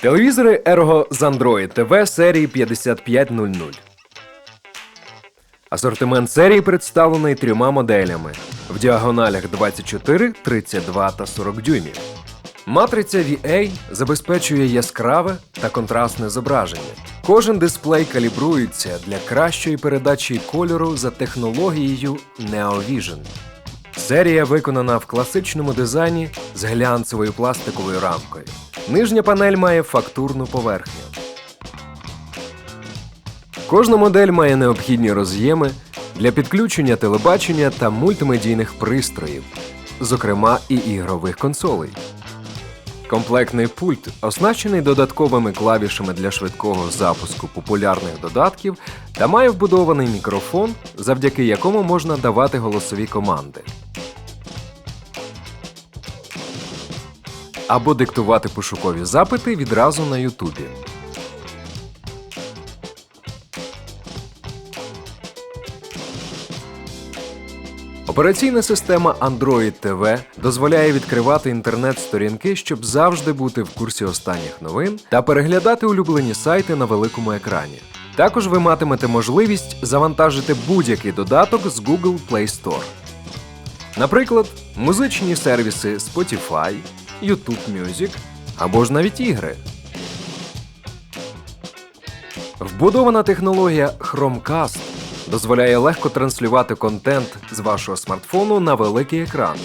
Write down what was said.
Телевізори Ergo з Android TV серії 5500. Асортимент серії представлений трьома моделями в діагоналях 24, 32 та 40 дюймів. Матриця VA забезпечує яскраве та контрастне зображення. Кожен дисплей калібрується для кращої передачі кольору за технологією NeoVision. Серія виконана в класичному дизайні з глянцевою пластиковою рамкою. Нижня панель має фактурну поверхню. Кожна модель має необхідні роз'єми для підключення телебачення та мультимедійних пристроїв, зокрема і ігрових консолей. Комплектний пульт оснащений додатковими клавішами для швидкого запуску популярних додатків та має вбудований мікрофон, завдяки якому можна давати голосові команди. Або диктувати пошукові запити відразу на Ютубі. Операційна система Android TV дозволяє відкривати інтернет-сторінки, щоб завжди бути в курсі останніх новин та переглядати улюблені сайти на великому екрані. Також ви матимете можливість завантажити будь-який додаток з Google Play Store. Наприклад, музичні сервіси Spotify, YouTube Music або ж навіть ігри. Вбудована технологія Chromecast дозволяє легко транслювати контент з вашого смартфону на великий екран.